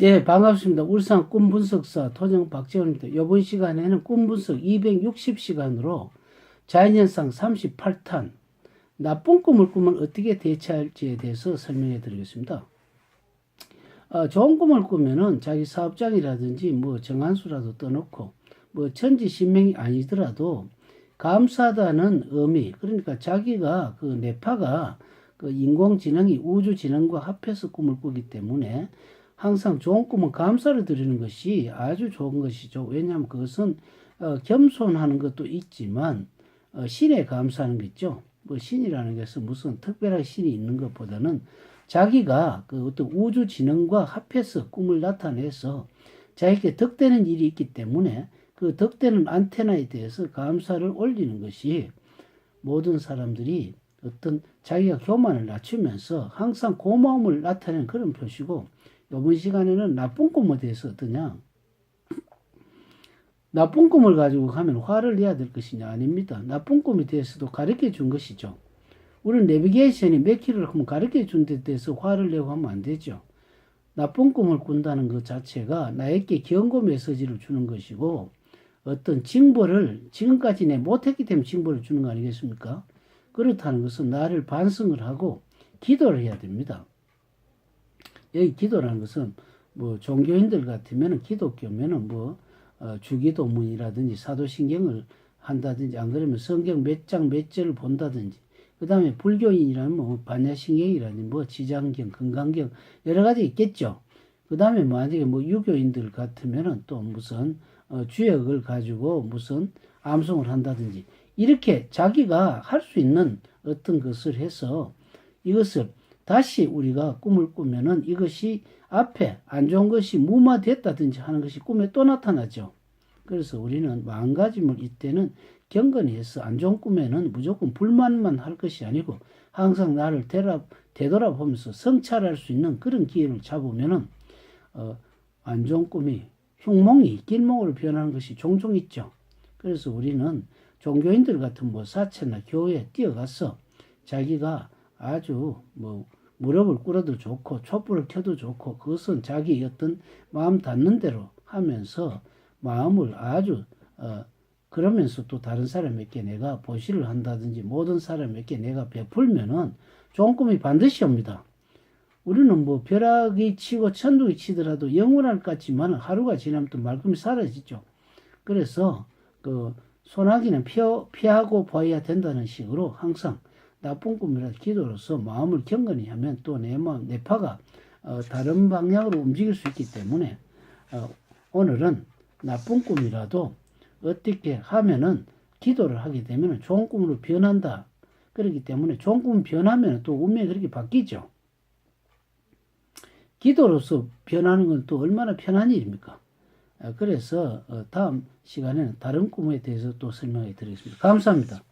네, 반갑습니다. 울산 꿈분석사 토정 박재원입니다. 이번 시간에는 꿈분석 260시간으로 자연현상 38탄 나쁜 꿈을 꾸면 어떻게 대처할지에 대해서 설명해 드리겠습니다. 어, 좋은 꿈을 꾸면은 자기 사업장이라든지 뭐 정한수라도 떠놓고 뭐 천지신명이 아니더라도 감사하다는 의미 그러니까 자기가 그 뇌파가 그 인공지능이 우주지능과 합해서 꿈을 꾸기 때문에 항상 좋은 꿈은 감사를 드리는 것이 아주 좋은 것이죠. 왜냐하면 그것은 어, 겸손하는 것도 있지만 어, 신에 감사하는 게 있죠. 뭐 신이라는 것은 무슨 특별한 신이 있는 것보다는 자기가 그 어떤 우주 지능과 합해서 꿈을 나타내서 자기에게 덕되는 일이 있기 때문에 그 덕되는 안테나에 대해서 감사를 올리는 것이 모든 사람들이 어떤 자기가 교만을 낮추면서 항상 고마움을 나타내는 그런 표시고 이번 시간에는 나쁜 꿈에 대해서 어떠냐 나쁜 꿈을 가지고 가면 화를 내야 될 것이냐 아닙니다. 나쁜 꿈에 대해서도 가르쳐 준 것이죠. 우리 내비게이션이 몇 킬로를 하면 가르쳐 준 데 대해서 화를 내고 하면 안 되죠. 나쁜 꿈을 꾼다는 것 자체가 나에게 경고 메시지를 주는 것이고 어떤 징벌을 지금까지 내 못했기 때문에 징벌을 주는 거 아니겠습니까? 그렇다는 것은 나를 반성을 하고 기도를 해야 됩니다. 여기 기도라는 것은 뭐 종교인들 같으면 기독교면은 뭐 어, 주기도문이라든지 사도신경을 한다든지 안 그러면 성경 몇 장 몇 절을 본다든지 그 다음에 불교인이라면 뭐 반야신경이라든지 뭐 지장경, 건강경 여러 가지 있겠죠. 그 다음에 만약에 뭐 유교인들 같으면은 또 무슨 어, 주역을 가지고 무슨 암송을 한다든지 이렇게 자기가 할 수 있는 어떤 것을 해서 이것을 다시 우리가 꿈을 꾸면은 이것이 앞에 안 좋은 것이 무마됐다든지 하는 것이 꿈에 또 나타나죠. 그래서 우리는 마음가짐을 이때는 경건히 해서 안 좋은 꿈에는 무조건 불만만 할 것이 아니고 항상 나를 되라, 되돌아보면서 성찰할 수 있는 그런 기회를 잡으면은 어, 안 좋은 꿈이 흉몽이 길몽으로 변하는 것이 종종 있죠. 그래서 우리는 종교인들 같은 뭐 사채나 교회에 뛰어가서 자기가 아주 뭐 무릎을 꿇어도 좋고 촛불을 켜도 좋고 그것은 자기 어떤 마음 닿는 대로 하면서 마음을 아주 어 그러면서 또 다른 사람에게 내가 보시를 한다든지 모든 사람에게 내가 베풀면은 좋은 꿈이 반드시 옵니다. 우리는 뭐 벼락이 치고 천둥이 치더라도 영원할 것 같지만 하루가 지나면 또 말끔히 사라지죠. 그래서 그 소나기는 피하, 피하고 봐야 된다는 식으로 항상 나쁜 꿈이라 기도로서 마음을 경건히 하면 또 내 마음, 내 파가 어, 다른 방향으로 움직일 수 있기 때문에 어, 오늘은 나쁜 꿈이라도 어떻게 하면은 기도를 하게 되면 좋은 꿈으로 변한다. 그렇기 때문에 좋은 꿈 변하면 또 운명이 그렇게 바뀌죠. 기도로서 변하는 건 또 얼마나 편한 일입니까? 아, 그래서 어, 다음 시간에는 다른 꿈에 대해서 또 설명해 드리겠습니다. 감사합니다.